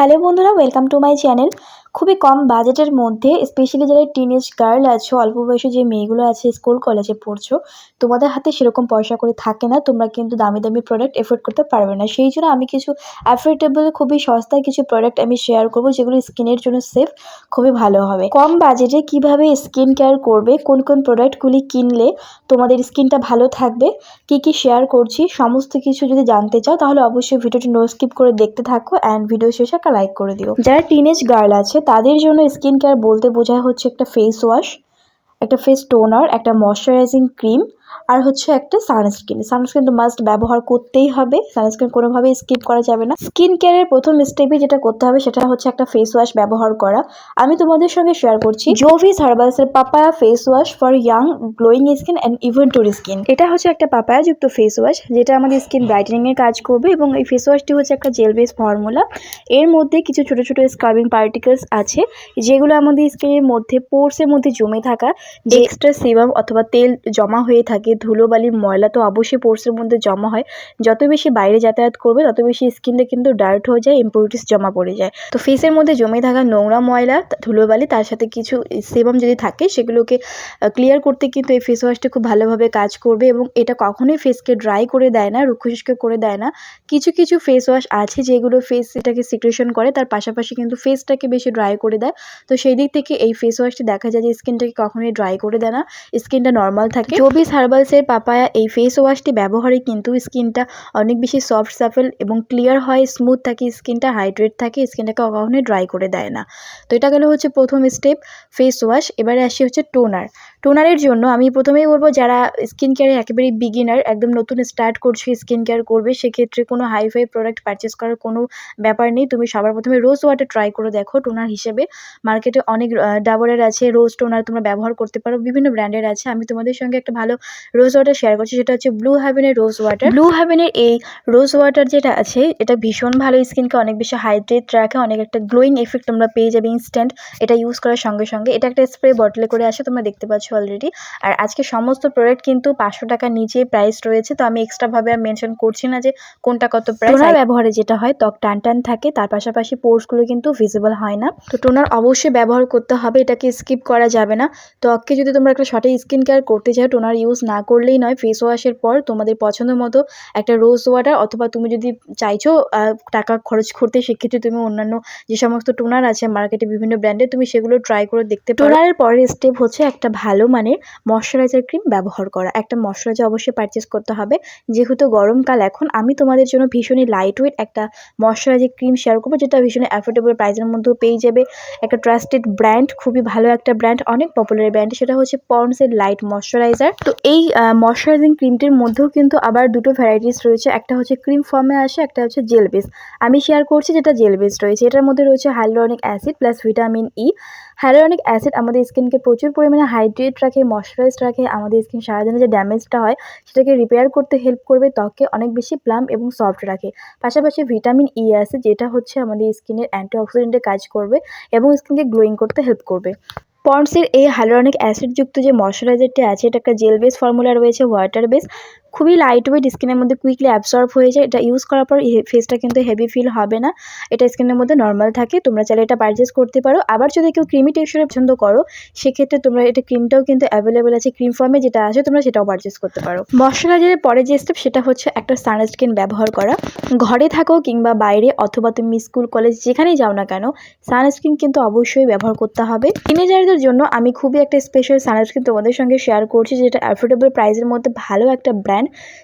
Hello বন্ধুরা welcome to my channel. খুবই কম বাজেটের মধ্যে স্পেশালি যারা টিনেজ গার্ল আছো, অল্প বয়সে যে মেয়েগুলো আছে স্কুল কলেজে পড়ছো, তোমাদের হাতে সেরকম পয়সা করে থাকে না, তোমরা কিন্তু দামি দামি প্রোডাক্ট এফোর্ড করতে পারবে না। সেই জন্য আমি কিছু অ্যাফোর্ডেবল খুবই সস্তায় কিছু প্রোডাক্ট আমি শেয়ার করব, যেগুলো স্কিনের জন্য সেফ খুবই ভালো হবে। কম বাজেটে কীভাবে স্কিন কেয়ার করবে, কোন কোন প্রোডাক্টগুলি কিনলে তোমাদের স্কিনটা ভালো থাকবে, কি কি শেয়ার করছি, সমস্ত কিছু যদি জানতে চাও, তাহলে অবশ্যই ভিডিওটি নো স্কিপ করে দেখতে থাকো অ্যান্ড ভিডিও শেষে একটা লাইক করে দিও। যারা টিনেজ গার্ল আছে তাদের জন্য স্কিন কেয়ার বলতে বোঝায় হচ্ছে একটা ফেস ওয়াশ একটা ফেস টোনার একটা ময়শ্চারাইজিং ক্রিম আর হচ্ছে একটা সানস্ক্রিন সানস্ক্রিন তো মাস্ট ব্যবহার করতেই হবে। সানস্ক্রিন কোনোভাবেই স্কিপ করা যাবে না। স্কিন কেয়ারের প্রথম স্টেপে যেটা করতে হবে সেটা হচ্ছে একটা ফেস ওয়াশ ব্যবহার করা। আমি তোমাদের সঙ্গে শেয়ার করছি Jovees হার্বালসের papaya face wash for young glowing skin and even tone skin এটা হচ্ছে একটা পাপায়া যুক্ত ফেস ওয়াশ যেটা আমাদের স্কিন ব্রাইটেনিং এর কাজ করবে এবং এই ফেস ওয়াশটি হচ্ছে একটা জেল বেস ফর্মুলা এর মধ্যে কিছু ছোট ছোট স্ক্রাবিং পার্টিকেলস আছে, যেগুলো আমাদের স্কিনের মধ্যে পোর্সের মধ্যে জমে থাকা এক্সট্রা সিবাম অথবা তেল জমা হয়ে থাকে ধুলোবালি ময়লা তো অবশ্যই পোর্সের মধ্যে জমা হয়। যত বেশি বাইরে যাতায়াত করবে, তত বেশি স্কিনটা কিন্তু ডার্ট হয়ে যায় ইম্পিউরিটিস জমা পড়ে যায়। তো ফেসের মধ্যে জমে থাকা নোংরা ময়লা, ধুলোবালি, তার সাথে কিছু সেবাম যদি থাকে, সেগুলোকে ক্লিয়ার করতে কিন্তু এই ফেস ওয়াশটা খুব ভালোভাবে কাজ করবে এবং এটা কখনোই ফেসকে ড্রাই করে দেয় না রুক্ষ শুষ্ক করে দেয় না। কিছু কিছু ফেস ওয়াশ আছে যেগুলো ফেস এটাকে সিক্রেশন করে, তার পাশাপাশি কিন্তু ফেসটাকে বেশি ড্রাই করে দেয়। তো সেই দিক থেকে এই ফেস ওয়াশটি দেখা যায় যে স্কিনটাকে কখনোই ড্রাই করে দেয় না। স্কিনটা নর্মাল থাকে। চব্বিশ হার্বালসের পাপায়া এই ফেস ওয়াশটি ব্যবহারে কিন্তু স্কিনটা অনেক বেশি সফট সাফেল এবং ক্লিয়ার হয় স্মুথ থাকে, স্কিনটা হাইড্রেট থাকে, স্কিনটাকে কখনোই ড্রাই করে দেয় না। তো এটা গেলো হচ্ছে প্রথম স্টেপ ফেস ওয়াশ এবারে আসি হচ্ছে টোনার টোনারের জন্য আমি প্রথমেই বলব, যারা স্কিন কেয়ারে একেবারেই বিগিনার একদম নতুন স্টার্ট করছে স্কিন কেয়ার করবে, সেক্ষেত্রে কোনো হাই ফাই প্রোডাক্ট পারচেস করার কোনো ব্যাপার নেই। তুমি সবার প্রথমে রোজ ওয়াটার ট্রাই করে দেখো টোনার হিসেবে। মার্কেটে অনেক ডাবরের আছে রোজ টোনার তোমরা ব্যবহার করতে পারো, বিভিন্ন ব্র্যান্ডের আছে। আমি তোমাদের সঙ্গে একটা ভালো রোজ ওয়াটার শেয়ার করছি, সেটা হচ্ছে ব্লু হ্যাভেনের রোজ ওয়াটার ব্লু হ্যাভেনের এই রোজ ওয়াটার যেটা আছে, এটা ভীষণ ভালো স্কিনকে অনেক বেশি হাইড্রেট রাখে, অনেক একটা গ্লোয়িং এফেক্ট তোমরা পেয়ে যাবে ইনস্ট্যান্ট এটা ইউজ করার সঙ্গে সঙ্গে। এটা একটা স্প্রে বটলে করে আসে, তোমরা দেখতে পাচ্ছ। অলরেডি আর আজকে সমস্ত প্রোডাক্ট কিন্তু পাঁচশো টাকার নিচে প্রাইস রয়েছে তো আমি এক্সট্রাভাবে আর মেনশন করছি না যে কোনটা কত প্রাইস টোনার ব্যবহারে যেটা হয় ত্বক টান টান থাকে তার পাশাপাশি পোর্সগুলো কিন্তু ভিজিবল হয় না। তো টোনার অবশ্যই ব্যবহার করতে হবে এটাকে স্কিপ করা যাবে না। ত্বককে যদি তোমরা একটা সঠিক স্কিন কেয়ার করতে চাও টোনার ইউজ না করলেই নয় ফেস ওয়াশের পর তোমাদের পছন্দ মতো একটা রোজ ওয়াটার অথবা তুমি যদি চাইছো টাকা খরচ করতে সেক্ষেত্রে তুমি অন্যান্য যে সমস্ত টোনার আছে মার্কেটে বিভিন্ন ব্র্যান্ডের তুমি সেগুলো ট্রাই করে দেখতে পারো। টোনারের পরের স্টেপ হচ্ছে একটা ভালো মানের ময়শ্চারাইজার ক্রিম ব্যবহার করা। একটা ময়শ্চারাইজার অবশ্যই পারচেস করতে হবে। যেহেতু গরমকাল এখন, আমি তোমাদের জন্য ভীষণই লাইট ওয়েট একটা ময়শ্চারাইজার ক্রিম শেয়ার করব, যেটা ভীষণই অ্যাফোর্ডেবল প্রাইসের মধ্যেও পেয়ে যাবে। একটা ট্রাস্টেড ব্র্যান্ড খুবই ভালো একটা ব্র্যান্ড অনেক পপুলার ব্র্যান্ড সেটা হচ্ছে পন্ডসের লাইট ময়শ্চারাইজার তো এই ময়শ্চারাইজিং ক্রিমটির মধ্যেও কিন্তু আবার দুটো ভ্যারাইটিস রয়েছে। একটা হচ্ছে ক্রিম ফর্মে আসে, একটা হচ্ছে জেল বেস আমি শেয়ার করছি যেটা জেল বেস রয়েছে। এটার মধ্যে রয়েছে hyaluronic acid plus vitamin E hyaluronic acid আমাদের স্কিনকে প্রচুর পরিমাণে হাইড্রেট রাখে ময়শ্চারাইজড রাখে আমাদের স্কিন সারাদিনে যে ড্যামেজটা হয়, সেটাকে রিপেয়ার করতে হেল্প করবে ত্বককে অনেক বেশি প্লাম এবং সফট রাখে। পাশাপাশি ভিটামিন ই আছে, যেটা হচ্ছে আমাদের স্কিনের অ্যান্টিঅক্সিডেন্টে কাজ করবে এবং স্কিনকে গ্লোয়িং করতে হেল্প করবে। পন্ডসের এই হাইলোরনিক অ্যাসিডযুক্ত যে ময়শ্চারাইজারটি আছে এটা একটা জেল বেস ফর্মুলা রয়েছে ওয়াটার বেস খুবই লাইট ওয়েট স্কিনের মধ্যে কুইকলি অ্যাবসর্ব হয়ে যায়। এটা ইউজ করার পর ফেসটা কিন্তু হেভি ফিল হবে না। এটা স্কিনের মধ্যে নর্মাল থাকে। তোমরা চাইলে এটা পারচেস করতে পারো। আবার যদি কেউ ক্রিমি টেক্সচারে পছন্দ করো, সেক্ষেত্রে তোমরা এটা ক্রিমটাও কিন্তু অ্যাভেলেবেল আছে। ক্রিম ফর্মে যেটা আছে, তোমরা সেটাও পারচেস করতে পারো। ময়শ্চারাইজারের পরে যে স্টেপ সেটা হচ্ছে একটা সানস্ক্রিন ব্যবহার করা। ঘরে থাকো কিংবা বাইরে, অথবা তুমি স্কুল কলেজ যেখানেই যাও না কেন সানস্ক্রিন কিন্তু অবশ্যই ব্যবহার করতে হবে। টিনেজারদের জন্য আমি খুবই একটা স্পেশাল সানস্ক্রিন তোমাদের সঙ্গে শেয়ার করছি, যেটা অ্যাফোর্ডেবল প্রাইসের মধ্যে ভালো একটা ব্র্যান্ড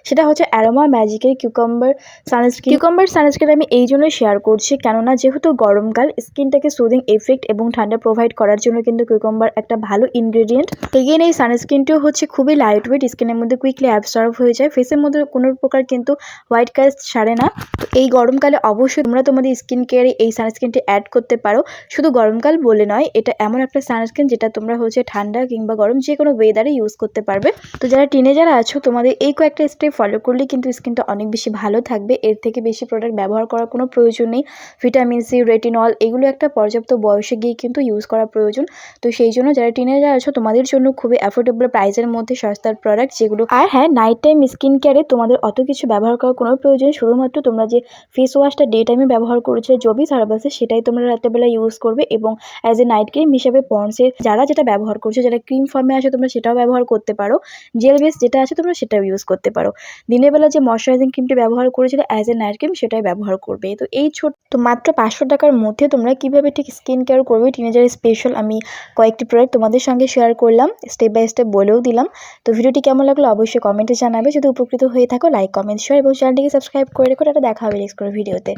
সেটা হচ্ছে অ্যারোমা ম্যাজিকের কিউকাম্বার সানস্ক্রিন কিউকাম্বার সানস্ক্রিন আমি এই জন্যই শেয়ার করছি, কেননা যেহেতু গরমকাল স্কিনটাকে সুদিং এফেক্ট এবং ঠান্ডা প্রোভাইড করার জন্য কিন্তু কিউকাম্বার একটা ভালো ইনগ্রেডিয়েন্ট এগেন এই সানস্ক্রিনটিও হচ্ছে খুবই লাইট ওয়েট স্কিনের মধ্যে কুইকলি অ্যাবসর্ভ হয়ে যায়। ফেসের মধ্যে কোনো প্রকার কিন্তু হোয়াইট কাস্ট সারে না। তো এই গরমকালে অবশ্যই তোমরা তোমাদের স্কিন কেয়ারে এই সানস্ক্রিনটি অ্যাড করতে পারো। শুধু গরমকাল বলে নয়, এটা এমন একটা সানস্ক্রিন যেটা তোমরা হচ্ছে ঠান্ডা কিংবা গরম যে কোনো ওয়েদারে ইউজ করতে পারবে। তো যারা টিনেজার আছো, তোমাদের এই কয়েকটা স্টেপ ফলো করলে কিন্তু স্কিনটা অনেক বেশি ভালো থাকবে। এর থেকে বেশি প্রোডাক্ট ব্যবহার করার কোনো প্রয়োজন নেই। ভিটামিন সি রেটিনল এগুলো একটা পর্যাপ্ত বয়সে গিয়ে কিন্তু ইউজ করা প্রয়োজন। তো সেই জন্য যারা টিনেজার আছো, তোমাদের জন্য খুবই অ্যাফোর্ডেবল প্রাইসের মধ্যে সস্তার প্রোডাক্ট যেগুলো আর হ্যাঁ নাইট টাইম স্কিন কেয়ারে তোমাদের অত কিছু ব্যবহার করার কোনো প্রয়োজন শুধুমাত্র তোমরা যে ফেস ওয়াশটা ডে টাইমে ব্যবহার করেছিলে জবি সার্ভাসে সেটাই তোমরা রাত্রেবেলা ইউজ করবে এবং অ্যাজ এ নাইট ক্রিম হিসেবে পন্সের যারা যেটা ব্যবহার করছ, যারা ক্রিম ফর্মে আসে তোমরা সেটাও ব্যবহার করতে পারো। জেল বেস যেটা আছে, তোমরা সেটাও ইউজ করতে পারো। দিনের বেলা যে ময়শ্চারাইজিং ক্রিমটি ব্যবহার করেছিলে অ্যাজ এ নাইট ক্রিম সেটাই ব্যবহার করবে। তো এই ছোট, তো মাত্র পাঁচশো টাকার মধ্যে তোমরা কীভাবে ঠিক স্কিন কেয়ার করবে টিনেজার স্পেশাল আমি কয়েকটি প্রোডাক্ট তোমাদের সঙ্গে শেয়ার করলাম স্টেপ বাই স্টেপ বলেও দিলাম। তো ভিডিওটি কেমন লাগল অবশ্যই কমেন্টে জানাবে। যদি উপকৃত হয়ে থাকো লাইক কমেন্ট শেয়ার এবং চ্যানেলটিকে সাবস্ক্রাইব করে রেখো। এটা দেখা হবে নেক্সট ভিডিওতে